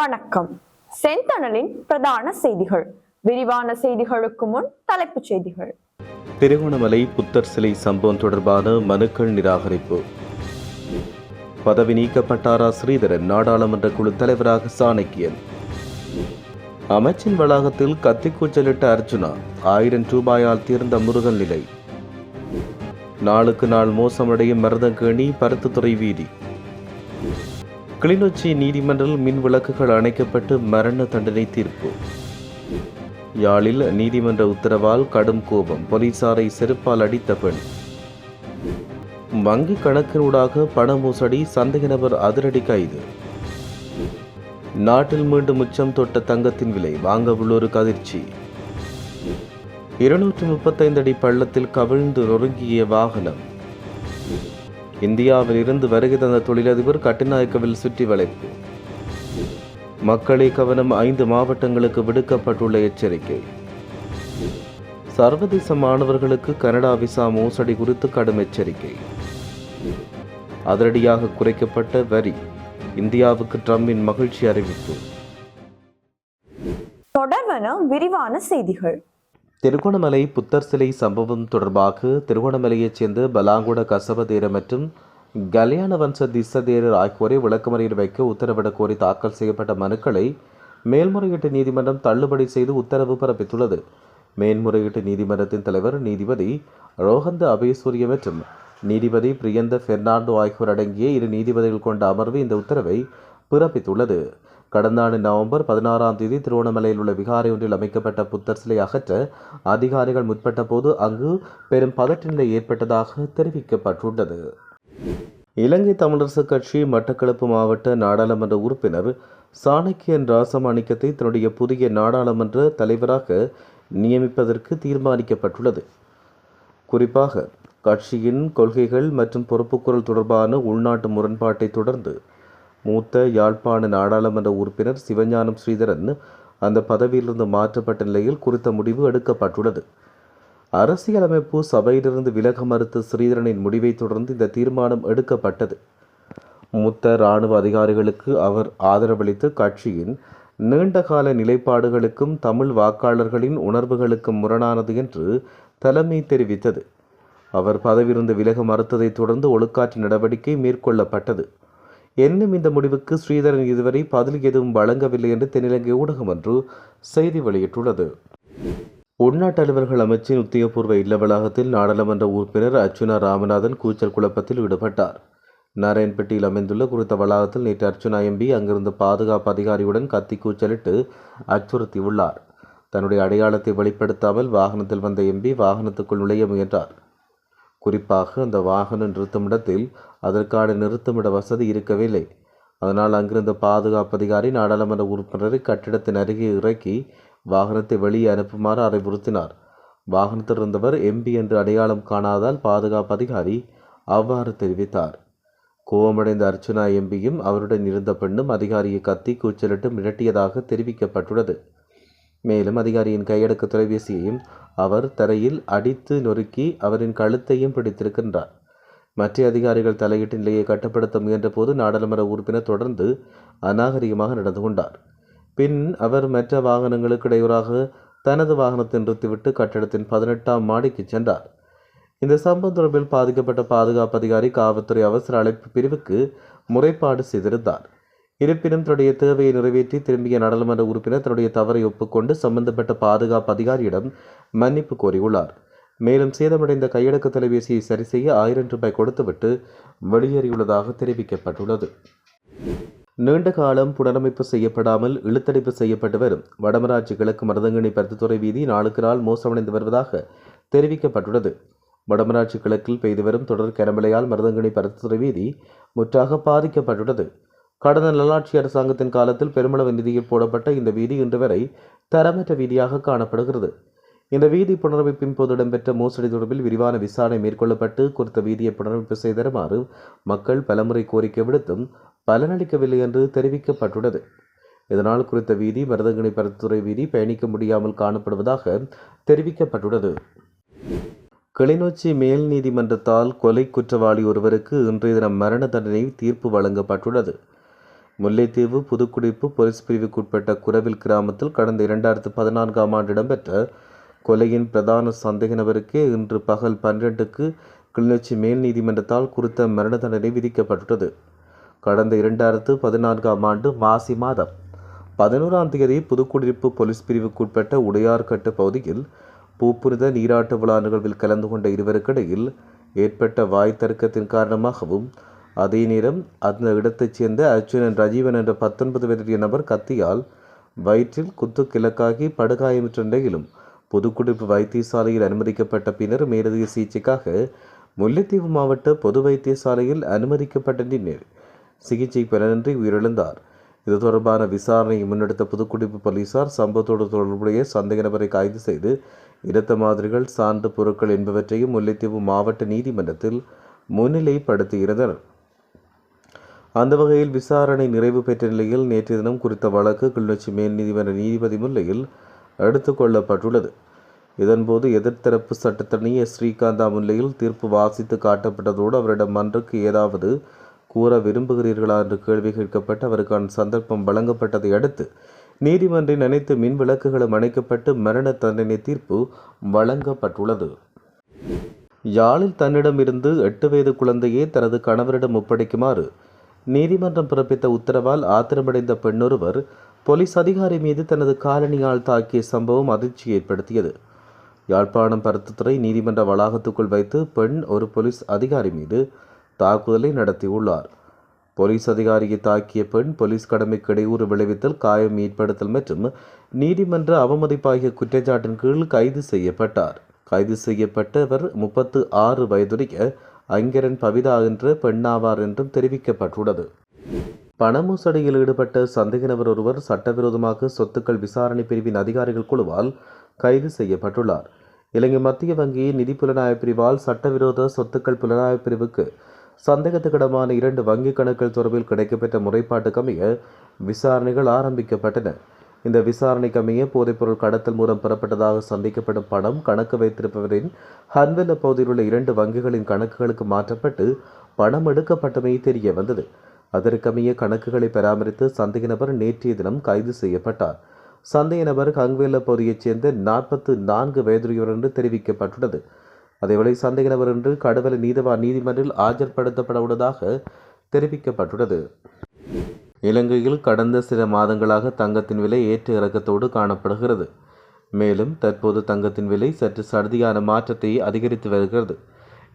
வணக்கம். செந்தணலின் பிரதான செய்திகள். விரிவான செய்திகளுக்கு முன் தலைப்புச் செய்திகள். திருகோணமலை புத்தர் சிலை சம்பவம் தொடர்பான மனுக்கள் நிராகரிப்பு. பதவி நீக்கப்பட்டாரா ஸ்ரீதரன்? நாடாளுமன்ற குழு தலைவராக சாணக்கியன். அமைச்சின் வளாகத்தில் கத்திக்கூச்சலிட்ட அர்ஜுனா ஆயிரம் ரூபாயால் தீர்ந்த முருகன் நிலை. நாளுக்கு நாள் மோசமடையும் மருதங்கேணி பருத்துத்துறை வீதி. கிளிநொச்சி நீதிமன்றில் மின் விளக்குகள் அணைக்கப்பட்டு மரண தண்டனை தீர்ப்பு. யாழில் நீதிமன்ற உத்தரவால் கடும் கோபம். போலீசாரை செருப்பால் அடித்த பெண். வங்கி கணக்கினூடாக பண மோசடி சந்தேக நபர் அதிரடி கைது. நாட்டில் மீண்டும் உச்சம் தொட்ட தங்கத்தின் விலை வாங்க உள்ளோருக்கு அதிர்ச்சி. இருநூற்று முப்பத்தைந்து அடி பள்ளத்தில் கவிழ்ந்து நொறுங்கிய வாகனம். இந்தியாவில் இருந்து வருகை தந்த தொழிலதிபர் கட்டுநாயக்கவில் சுற்றி வளைப்பு. மக்களை கவனம் ஐந்து மாவட்டங்களுக்கு விடுக்கப்பட்டுள்ள எச்சரிக்கை. சர்வதேச மாணவர்களுக்கு கனடா விசா மோசடி குறித்து கடும் எச்சரிக்கை. அதிரடியாக குறைக்கப்பட்ட வரி. இந்தியாவுக்கு ட்ரம்பின் மகிழ்ச்சி அறிவிப்பு. தொடர்வன விரிவான செய்திகள். திருகோணமலை புத்தர் சிலை சம்பவம் தொடர்பாக திருகோணமலையைச் சேர்ந்த பலாங்குட கசபதேர மற்றும் கல்யாண வம்ச திசதேரர் ஆகியோரை விளக்கமறையில் வைக்க உத்தரவிடக் கோரி தாக்கல் செய்யப்பட்ட மனுக்களை மேல்முறையீட்டு நீதிமன்றம் தள்ளுபடி செய்து உத்தரவு பிறப்பித்துள்ளது. மேல்முறையீட்டு நீதிமன்றத்தின் தலைவர் நீதிபதி ரோஹந்த அபயசூரிய மற்றும் நீதிபதி பிரியந்த பெர்னாண்டோ ஆகியோர் அடங்கிய இரு நீதிபதிகள் கொண்ட அமர்வு இந்த உத்தரவை பிறப்பித்துள்ளது. கடந்த ஆண்டு நவம்பர் பதினாறாம் தேதி திருவண்ணாமலையில் உள்ள விகாரை ஒன்றில் அமைக்கப்பட்ட புத்தர் சிலை அகற்ற அதிகாரிகள் முற்பட்ட போது அங்கு பெரும் பதற்ற நிலை ஏற்பட்டதாக தெரிவிக்கப்பட்டுள்ளது. இலங்கை தமிழரசு கட்சி மட்டக்களப்பு மாவட்ட நாடாளுமன்ற உறுப்பினர் சாணக்கியன் ராசமாணிக்கத்தை தன்னுடைய புதிய நாடாளுமன்ற தலைவராக நியமிப்பதற்கு தீர்மானிக்கப்பட்டுள்ளது. குறிப்பாக கட்சியின் கொள்கைகள் மற்றும் பொறுப்புக்குரல் தொடர்பான உள்நாட்டு முரண்பாட்டை தொடர்ந்து மூத்த யாழ்ப்பாண நாடாளுமன்ற உறுப்பினர் சிவஞானம் ஸ்ரீதரன் அந்த பதவியிலிருந்து மாற்றப்பட்ட நிலையில் குறித்த முடிவு எடுக்கப்பட்டுள்ளது. அரசியலமைப்பு சபையிலிருந்து விலக மறுத்த ஸ்ரீதரனின் முடிவை தொடர்ந்து இந்த தீர்மானம் எடுக்கப்பட்டது. மூத்த இராணுவ அதிகாரிகளுக்கு அவர் ஆதரவளித்து கட்சியின் நீண்டகால நிலைப்பாடுகளுக்கும் தமிழ் வாக்காளர்களின் உணர்வுகளுக்கும் முரணானது என்று தலைமை தெரிவித்தது. அவர் பதவியிலிருந்து விலக மறுத்ததைத் தொடர்ந்து ஒழுக்காற்று நடவடிக்கை மேற்கொள்ளப்பட்டது. என்னும் இந்த முடிவுக்கு ஸ்ரீதரன் இதுவரை பதில் எதுவும் வழங்கவில்லை என்று தென்னிலங்கை ஊடகம் ஒன்று செய்தி வெளியிட்டுள்ளது. உள்நாட்டு அலுவல்கள் அமைச்சின் உத்தியோகபூர்வ இல்ல வளாகத்தில் நாடாளுமன்ற உறுப்பினர் அர்ச்சுனா ராமநாதன் கூச்சல் குழப்பத்தில் ஈடுபட்டார். நாராயண்பேட்டையில் அமைந்துள்ள குறித்த வளாகத்தில் நேற்று அர்ச்சுனா எம்பி அங்கிருந்த பாதுகாப்பு அதிகாரியுடன் கத்தி கூச்சலிட்டு அச்சுறுத்தியுள்ளார். தன்னுடைய அடையாளத்தை வெளிப்படுத்தாமல் வாகனத்தில் வந்த எம்பி வாகனத்துக்குள் நுழைய முயன்றார். குறிப்பாக அந்த வாகனம் நிறுத்தும் இடத்தில் அதற்கான நிறுத்துமிட வசதி இருக்கவில்லை. அதனால் அங்கிருந்த பாதுகாப்பு அதிகாரி நாடாளுமன்ற உறுப்பினரை கட்டிடத்தின் அருகே இறக்கி வாகனத்தை வெளியே அனுப்புமாறு அறிவுறுத்தினார். வாகனத்தில் இருந்தவர் எம்பி என்று அடையாளம் காணாதால் பாதுகாப்பு அதிகாரி அவ்வாறு தெரிவித்தார். கோபமடைந்த அர்ச்சனா எம்பியும் அவருடன் இருந்த பெண்ணும் அதிகாரியை கத்தி கூச்சலிட்டு மிரட்டியதாக தெரிவிக்கப்பட்டுள்ளது. மேலும் அதிகாரியின் கையடக்க தொலைபேசியையும் அவர் தரையில் அடித்து நொறுக்கி அவரின் கழுத்தையும் பிடித்திருக்கின்றார். மற்ற அதிகாரிகள் தலையீட்டு நிலையை கட்டுப்படுத்த முயன்றபோது நாடாளுமன்ற உறுப்பினர் தொடர்ந்து அநாகரிகமாக நடந்து கொண்டார். பின் அவர் மற்ற வாகனங்களுக்கு இடையூறாக தனது வாகனத்தை நிறுத்திவிட்டு கட்டடத்தின் பதினெட்டாம் மாடிக்கு சென்றார். இந்த சம்பவம் தொடர்பில் பாதிக்கப்பட்ட பாதுகாப்பு அதிகாரி காவல்துறை அவசர அழைப்பு பிரிவுக்கு முறைப்பாடு செய்திருந்தார். இருப்பினும் தன்னுடைய தேவையை நிறைவேற்றி திரும்பிய நாடாளுமன்ற உறுப்பினர் தன்னுடைய தவறை ஒப்புக்கொண்டு சம்பந்தப்பட்ட பாதுகாப்பு அதிகாரியிடம் மன்னிப்பு கோரியுள்ளார். மேலும் சேதமடைந்த கையடக்க தொலைபேசியை சரி செய்ய ஆயிரம் ரூபாய் கொடுத்துவிட்டு வெளியேறியுள்ளதாக தெரிவிக்கப்பட்டுள்ளது. நீண்ட காலம் புனரமைப்பு செய்யப்படாமல் இழுத்தடிப்பு செய்யப்பட்டு வரும். வடமராட்சி கிழக்கு மருதங்கணி பருத்தித்துறை வீதி நாளுக்கு நாள் மோசமடைந்து வருவதாக தெரிவிக்கப்பட்டுள்ளது. வடமராட்சி கிழக்கில் பெய்து வரும் தொடர் கனமழையால் மருதங்கனி பருத்தித்துறை வீதி முற்றாக பாதிக்கப்பட்டுள்ளது. கடந்த நல்லாட்சி அரசாங்கத்தின் காலத்தில் பெருமளவு நிதியில் போடப்பட்ட இந்த வீதி இன்று வரை தரமற்ற வீதியாக காணப்படுகிறது. இந்த வீதி புனரமைப்பின் போது இடம்பெற்ற மோசடி தொடர்பில் விரிவான விசாரணை மேற்கொள்ளப்பட்டு குறித்த வீதியை புனரமைப்பு செய்தருமாறு மக்கள் பலமுறை கோரிக்கை விடுத்தும் பலனளிக்கவில்லை என்று தெரிவிக்கப்பட்டுள்ளது. இதனால் குறித்த வீதி மருதங்கனி பரத்துறை வீதி பயணிக்க முடியாமல் காணப்படுவதாக தெரிவிக்கப்பட்டுள்ளது. கிளிநொச்சி மேல் நீதிமன்றத்தால் கொலை குற்றவாளி ஒருவருக்கு இன்றைய தினம் மரண தண்டனை தீர்ப்பு வழங்கப்பட்டுள்ளது. முல்லைத்தீவு புதுக்குடிப்பு போலீஸ் பிரிவுக்குட்பட்ட குரவில் கிராமத்தில் கடந்த இரண்டாயிரத்து பதினான்காம் ஆண்டு இடம்பெற்ற கொலையின் பிரதான சந்தேக நபருக்கே இன்று பகல் பன்னிரண்டுக்கு கிளிநொச்சி மேல் நீதிமன்றத்தால் குறித்த மரண தண்டனை விதிக்கப்பட்டுள்ளது. கடந்த இரண்டாயிரத்து பதினான்காம் ஆண்டு மாசி மாதம் பதினோராம் தேதி புதுக்குடியிருப்பு போலீஸ் பிரிவுக்குட்பட்ட உடையார்கட்டு பகுதியில் பூப்புனித நீராட்டு விழா நிகழ்வில் கலந்து கொண்ட இருவருக்கிடையில் ஏற்பட்ட வாய் தர்க்கத்தின் காரணமாகவும் அதே நேரம் அந்த இடத்தைச் சேர்ந்த அர்ஜுனன் ரஜீவன் என்ற பத்தொன்பது வயதுடைய நபர் கத்தியால் வயிற்றில் குத்து கிழக்காகி படுகாயமுற்ற நிலையிலும் புதுக்குடிப்பு வைத்தியசாலையில் அனுமதிக்கப்பட்ட பின்னர் மேலதிக சிகிச்சைக்காக முல்லைத்தீவு மாவட்ட பொது வைத்தியசாலையில் அனுமதிக்கப்பட்ட நிலையில் சிகிச்சை பலனின்றி உயிரிழந்தார். இது தொடர்பான விசாரணையை முன்னெடுத்த புதுக்குடிப்பு போலீசார் சம்பவத்தோடு தொடர்புடைய சந்தேக நபரை கைது செய்து இரத்த மாதிரிகள் சான்று பொருட்கள் என்பவற்றையும் முல்லைத்தீவு மாவட்ட நீதிமன்றத்தில் முன்னிலைப்படுத்தியிருந்தனர் அந்த வகையில் விசாரணை நிறைவு பெற்ற நிலையில் நேற்றைய தினம் குறித்த வழக்கு கிளிநொச்சி மேல் நீதிமன்ற நீதிபதி முன்னிலையில் எடுத்துக் கொள்ளப்பட்டுள்ளது. இதன்போது எதிர்த்தரப்பு சட்டத்தரணி ஸ்ரீகாந்தா முன்னிலையில் தீர்ப்பு வாசித்து காட்டப்பட்டதோடு அவரிடம் மன்றுக்கு ஏதாவது கூற விரும்புகிறீர்களா என்று கேள்வி கேட்கப்பட்டு அவருக்கான சந்தர்ப்பம் வழங்கப்பட்டதை அடுத்து நீதிமன்றின் அனைத்து மின் விளக்குகளும் அணைக்கப்பட்டு மரண தண்டனை தீர்ப்பு வழங்கப்பட்டுள்ளது. யாழில் தன்னிடம் இருந்து எட்டு வயது குழந்தையை தனது கணவரிடம் ஒப்படைக்குமாறு நீதிமன்றம் பிறப்பித்த உத்தரவால் ஆத்திரமடைந்த பெண்ணொருவர் போலீஸ் அதிகாரி மீது தனது காலணியால் தாக்கிய சம்பவம் அதிர்ச்சி ஏற்படுத்தியது. யாழ்ப்பாணம் பருத்துத்துறை நீதிமன்ற வளாகத்துக்குள் வைத்து பெண் ஒரு போலீஸ் அதிகாரி மீது தாக்குதலை நடத்தியுள்ளார். போலீஸ் அதிகாரியை தாக்கிய பெண் போலீஸ் கடமைக்கு இடையூறு விளைவித்தல் காயம் ஏற்படுத்தல் மற்றும் நீதிமன்ற அவமதிப்பாகிய குற்றச்சாட்டின் கீழ் கைது செய்யப்பட்டார். கைது செய்யப்பட்டவர் முப்பத்து ஆறு வயதுடைய ஐங்கரன் பவிதா என்ற பெண்ணாவார் என்றும் தெரிவிக்கப்பட்டுள்ளது. பண மோசடியில் ஈடுபட்ட சந்தேக நபர் ஒருவர் சட்டவிரோதமாக சொத்துக்கள் விசாரணை பிரிவின் அதிகாரிகள் குழுவால் கைது செய்யப்பட்டுள்ளார். இலங்கை மத்திய வங்கியின் நிதி புலனாய்வு பிரிவால் சட்டவிரோத சொத்துக்கள் புலனாய்வு பிரிவுக்கு சந்தேகத்துக்கிடமான இரண்டு வங்கிக் கணக்குகள் தொடர்பில் கிடைக்கப்பெற்ற முறைப்பாட்டுக்கமைய விசாரணைகள் ஆரம்பிக்கப்பட்டன. இந்த விசாரணைக்கமைய போதைப்பொருள் கடத்தல் மூலம் பெறப்பட்டதாக சந்திக்கப்படும் பணம் கணக்கு வைத்திருப்பவரின் ஹன்வெல்ல பகுதியில் உள்ள இரண்டு வங்கிகளின் கணக்குகளுக்கு மாற்றப்பட்டு பணம் எடுக்கப்பட்டமை தெரிய வந்தது. அதற்கமைய கணக்குகளை பராமரித்து சந்தேக நபர் நேற்றைய தினம் கைது செய்யப்பட்டார். சந்தேக நபர் கங்வேல பகுதியைச் சேர்ந்த நாற்பத்து நான்கு வயதுடையவர் என்று தெரிவிக்கப்பட்டுள்ளது. அதேவேளை சந்தேக நபர் என்று கடவுளை நீதவா நீதிமன்றில் ஆஜர்படுத்தப்பட உள்ளதாக தெரிவிக்கப்பட்டுள்ளது. இலங்கையில் கடந்த சில மாதங்களாக தங்கத்தின் விலை ஏற்ற இறக்கத்தோடு காணப்படுகிறது. மேலும் தற்போது தங்கத்தின் விலை சற்று சடுதியான மாற்றத்தை அதிகரித்து வருகிறது.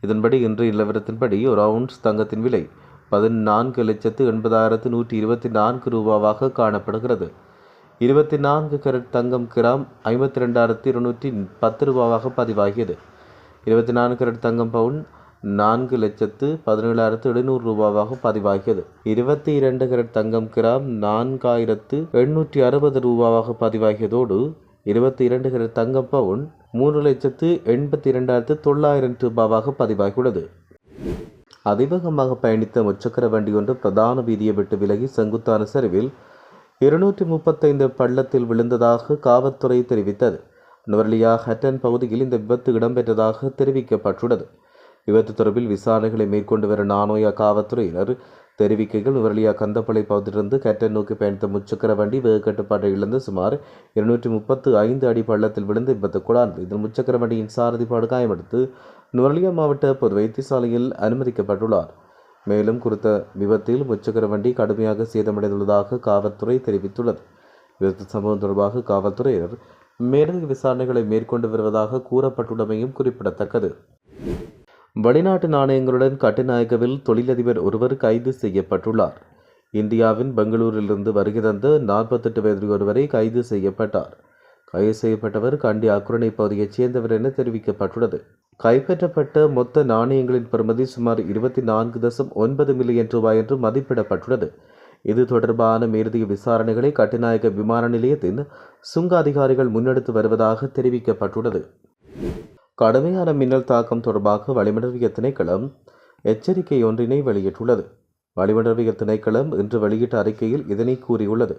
இதன்படி இன்று நிலவரத்தின்படி ஒரு அவுன்ஸ் தங்கத்தின் விலை பதினான்கு லட்சத்து எண்பதாயிரத்து நூற்றி இருபத்தி நான்கு ரூபாவாக காணப்படுகிறது. இருபத்தி நான்கு கரட் தங்கம் கிராம் ஐம்பத்தி ரெண்டாயிரத்தி இருநூற்றி பத்து ரூபாவாக பதிவாகியது. இருபத்தி நான்கு கரட் தங்கம் பவுன் நான்கு லட்சத்து பதினேழாயிரத்து எழுநூறு ரூபாவாக பதிவாகியது. இருபத்தி இரண்டு கரட் தங்கம் கிராம் நான்காயிரத்து எண்ணூற்றி அறுபது ரூபாவாக பதிவாகியதோடு இருபத்தி இரண்டு கரட் தங்கம் பவுன் மூன்று லட்சத்து எண்பத்தி இரண்டாயிரத்து தொள்ளாயிரம் ரூபாவாக பதிவாகியுள்ளது. அதிவேகமாக பயணித்த முச்சக்கர வண்டி ஒன்று பிரதான வீதியை விட்டு விலகி செங்குத்தான சரிவில் இருநூற்றி முப்பத்தைந்து பள்ளத்தில் விழுந்ததாக காவல்துறை தெரிவித்தது. நுவர்லியா ஹட்டன் பகுதியில் இந்த விபத்து இடம்பெற்றதாக தெரிவிக்கப்பட்டுள்ளது. விபத்து தொடர்பில் விசாரணைகளை மேற்கொண்டு வரும் நானோயா காவல்துறையினர் தெரிவிக்கைகள் நுவரலியா கந்தப்பளை பகுதியிலிருந்து கட்டன் நோக்கி பயணித்த முச்சக்கர வண்டி வேக கட்டுப்பாட்டை இழந்து சுமார் இருநூற்றி முப்பத்து ஐந்து அடி பள்ளத்தில் விழுந்து விபத்துக்குள்ளானது இதில் முச்சக்கர வண்டியின் சாரதி காயமடுத்து நுவரலியா மாவட்ட பொது வைத்தியசாலையில் அனுமதிக்கப்பட்டுள்ளார். மேலும் குறித்த விபத்தில் முச்சக்கர வண்டி கடுமையாக சேதமடைந்துள்ளதாக காவல்துறை தெரிவித்துள்ளது. விபத்து சம்பவம் தொடர்பாக காவல்துறையினர் மேலதிக விசாரணைகளை மேற்கொண்டு வருவதாக கூறப்பட்டுள்ளமையும் குறிப்பிடத்தக்கது. வெளிநாட்டு நாணயங்களுடன் கட்டுநாயக்கவில் தொழிலதிபர் ஒருவர் கைது செய்யப்பட்டுள்ளார். இந்தியாவின் பெங்களூரிலிருந்து வருகை தந்த நாற்பத்தெட்டு வயது ஒருவரை கைது செய்யப்பட்டார். கைது செய்யப்பட்டவர் கண்டி அக்குரணை பகுதியைச் சேர்ந்தவர் என தெரிவிக்கப்பட்டுள்ளது. கைப்பற்றப்பட்ட மொத்த நாணயங்களின் பெறுமதி சுமார் இருபத்தி நான்கு தசம் ஒன்பது மில்லியன் ரூபாய் என்று மதிப்பிடப்பட்டுள்ளது. இது தொடர்பான மேலதிக விசாரணைகளை கட்டுநாயக்க விமான நிலையத்தின் சுங்க அதிகாரிகள் முன்னெடுத்து வருவதாக தெரிவிக்கப்பட்டுள்ளது. கடுமையான மின்னல் தாக்கம் தொடர்பாக வளிமண்டலவியல் திணைக்களம் எச்சரிக்கை ஒன்றினை வெளியிட்டுள்ளது. வளிமண்டலவியல் திணைக்களம் இன்று வெளியிட்ட அறிக்கையில் இதனை கூறியுள்ளது.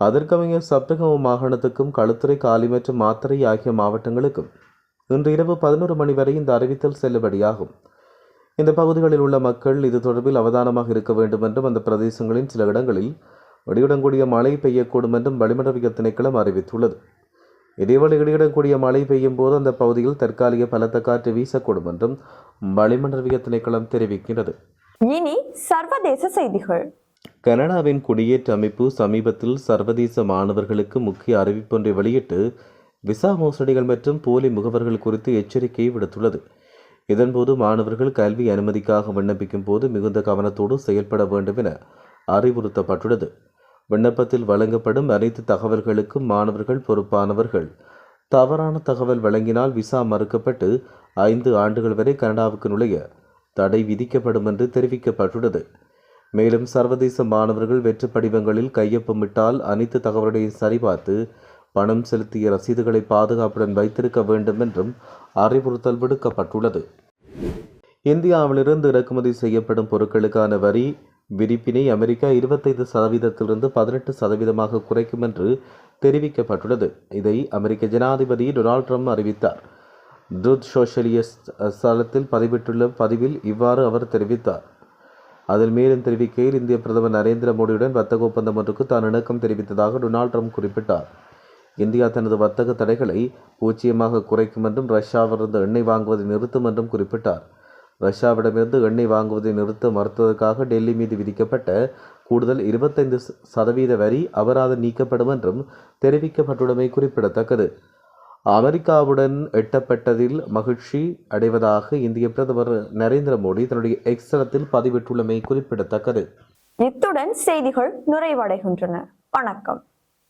அதற்கமைய சப்தகம மாகாணத்துக்கும் களுத்துறை காலி மற்றும் மாத்தறை ஆகிய மாவட்டங்களுக்கும் இன்று இரவு பதினோரு மணி வரை இந்த அறிவித்தல் செல்லுபடியாகும். இந்த பகுதிகளில் உள்ள மக்கள் இது தொடர்பில் அவதானமாக இருக்க வேண்டும் என்றும் அந்த பிரதேசங்களின் சில இடங்களில் வெடியுடன் கூடிய மழை பெய்யக்கூடும் என்றும் வளிமண்டல திணைக்களம் அறிவித்துள்ளது. இதேவேளை இடியுடன் மழை பெய்யும் போது அந்த பகுதியில் தற்காலிக பலத்த காற்று வீசக்கூடும் என்றும் வளிமண்டல திணைக்களம் தெரிவிக்கிறது இனி சர்வதேச செய்திகள். கனடாவின் குடியேற்ற அமைப்பு சமீபத்தில் சர்வதேச மாணவர்களுக்கு முக்கிய அறிவிப்பொன்றை வெளியிட்டு விசா மோசடிகள் மற்றும் போலி முகவர்கள் குறித்து எச்சரிக்கையை விடுத்துள்ளது. இதன்போது மாணவர்கள் கல்வி அனுமதிக்காக விண்ணப்பிக்கும் போது மிகுந்த கவனத்தோடு செயல்பட வேண்டும் என அறிவுறுத்தப்பட்டுள்ளது. விண்ணப்பத்தில் வழங்கப்படும் அனைத்து தகவல்களுக்கும் மாணவர்கள் பொறுப்பானவர்கள். தவறான தகவல் வழங்கினால் விசா மறுக்கப்பட்டு ஐந்து ஆண்டுகள் வரை கனடாவுக்கு நுழைய தடை விதிக்கப்படும் என்று தெரிவிக்கப்பட்டுள்ளது. மேலும் சர்வதேச மாணவர்கள் வெற்று படிவங்களில் கையொப்பமிட்டால் அனைத்து தகவல்களையும் சரிபார்த்து பணம் செலுத்திய ரசீதுகளை பாதுகாப்புடன் வைத்திருக்க வேண்டும் என்றும் அறிவுறுத்தல் விடுக்கப்பட்டுள்ளது. இந்தியாவிலிருந்து இறக்குமதி செய்யப்படும் பொருட்களுக்கான வரி விரிப்பினை அமெரிக்கா இருபத்தைந்து சதவீதத்திலிருந்து பதினெட்டு சதவீதமாக குறைக்கும் என்று தெரிவிக்கப்பட்டுள்ளது. இதை அமெரிக்க ஜனாதிபதி டொனால்ட் ட்ரம்ப் அறிவித்தார். துத் சோஷலிஸ்ட் தளத்தில் பதிவிட்டுள்ள பதிவில் இவ்வாறு அவர் தெரிவித்தார். அதில் மேலும் தெரிவிக்கையில் இந்திய பிரதமர் நரேந்திர மோடியுடன் வர்த்தக ஒப்பந்தம் ஒன்றுக்கு தான் இணக்கம் தெரிவித்ததாக டொனால்ட் ட்ரம்ப் குறிப்பிட்டார். இந்தியா தனது வர்த்தக தடைகளை பூஜ்ஜியமாக குறைக்கும் என்றும் ரஷ்யாவிலிருந்து எண்ணெய் வாங்குவதை நிறுத்தும் என்றும் குறிப்பிட்டார். ரஷ்யாவிடமிருந்து எண்ணெய் வாங்குவதை நிறுத்த மறுத்ததற்காக டெல்லி மீது விதிக்கப்பட்ட கூடுதல் இருபத்தைந்து சதவீத வரி அபராதம் நீக்கப்படும் என்றும் தெரிவிக்கப்பட்டுள்ளமை குறிப்பிடத்தக்கது. அமெரிக்காவுடன் எட்டப்பட்டதில் மகிழ்ச்சி அடைவதாக இந்திய பிரதமர் நரேந்திர மோடி தன்னுடைய எக்ஸலத்தில் பதிவிட்டுள்ளமை குறிப்பிடத்தக்கது. இத்துடன் செய்திகள் நிறைவடைகின்றன. வணக்கம்.